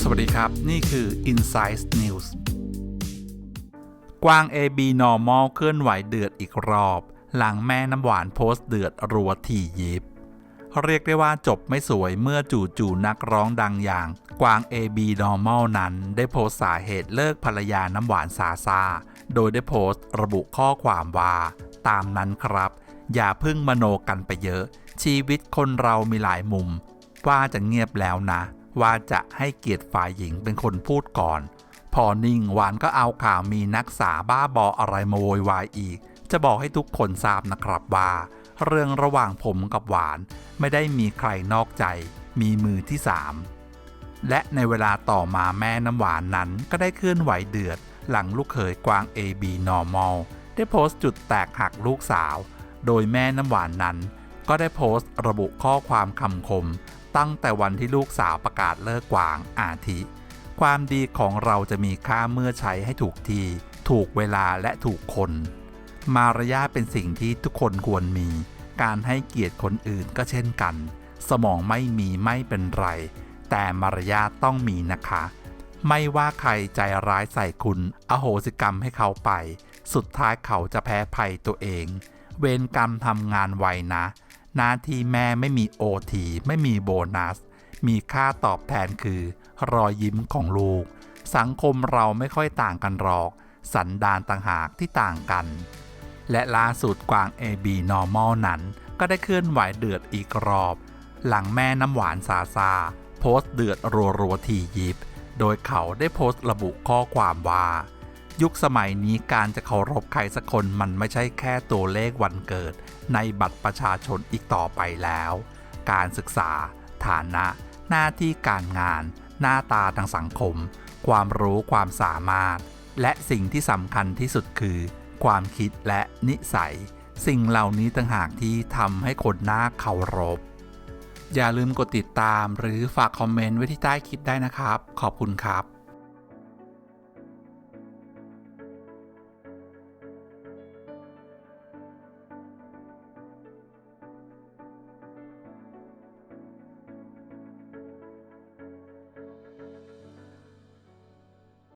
สวัสดีครับ นี่คือ Insight News กวาง AB Normal เคลื่อนไหวเดือดอีกรอบ หลังแม่น้ำหวานโพสต์เดือดรัวทียิบ เรียกได้ว่าจบไม่สวยเมื่อจู่ๆนักร้องดังอย่าง กวาง AB Normal นั้นได้โพสต์สาเหตุเลิกภรรยาน้ำหวานซาซา โดยได้โพสต์ระบุข้อความว่า ตามนั้นครับ อย่าพึ่งมโนกันไปเยอะ ชีวิตคนเรามีหลายมุม ว่าจะเงียบแล้วนะ ว่าจะให้เกียรติฝ่ายหญิงเป็นคนพูดก่อน พอนิ่งหวานก็เอาข่าวมีนักษาบ้าบออะไรมาโวยวายอีก จะบอกให้ทุกคนทราบนะครับว่า เรื่องระหว่างผมกับหวานไม่ได้มีใครนอกใจ มีมือที่สามและในเวลาต่อมาแม่น้ำหวานนั้นก็ได้เคลื่อนไหวเดือด หลังลูกเขยกวาง AB Normal ได้โพสต์จุดแตกหักลูกสาว โดยแม่น้ำหวานนั้น ก็ได้โพสต์ระบุข้อความคำคม ตั้งแต่วันที่ลูกสาวประกาศเลิกกวางอาทิ ความดีของเราจะมีค่าเมื่อใช้ให้ถูกที ถูกเวลาและถูกคน มารยาทเป็นสิ่งที่ทุกคนควรมี การให้เกียรติคนอื่นก็เช่นกัน สมองไม่มีไม่เป็นไร แต่มารยาทต้องมีนะคะไม่ว่าใครใจร้ายใส่คุณ อโหสิกรรมให้เขาไป สุดท้ายเขาจะแพ้ภัยตัวเอง เวรกรรมทำงานไวนะ หน้าที่แม่ไม่มีโอทีไม่มีโบนัส มีค่าตอบแทนคือ รอยยิ้มของลูก สังคมเราไม่ค่อยต่างกันหรอก สันดานต่างหากที่ต่างกัน และล่าสุดกวาง AB Normal นั้น ก็ได้เคลื่อนไหวเดือดอีกรอบ หลังแม่น้ำหวานซาซาโพสต์เดือดรัวๆทียิบ โดยเขาได้โพสต์ระบุข้อความว่า ยุคสมัยนี้การจะเคารพใครสักคนมันไม่ใช่แค่ตัวเลขวันเกิด ในบัตรประชาชนอีกต่อไปแล้ว การศึกษา ฐานะ หน้าที่การงาน หน้าตาทางสังคม ความรู้ความสามารถ และสิ่งที่สำคัญที่สุดคือ ความคิดและนิสัย สิ่งเหล่านี้ต่างหากที่ทำให้คนน่าเคารพ อย่าลืมกดติดตามหรือฝากคอมเมนต์ไว้ที่ใต้คลิปได้นะครับ ขอบคุณครับ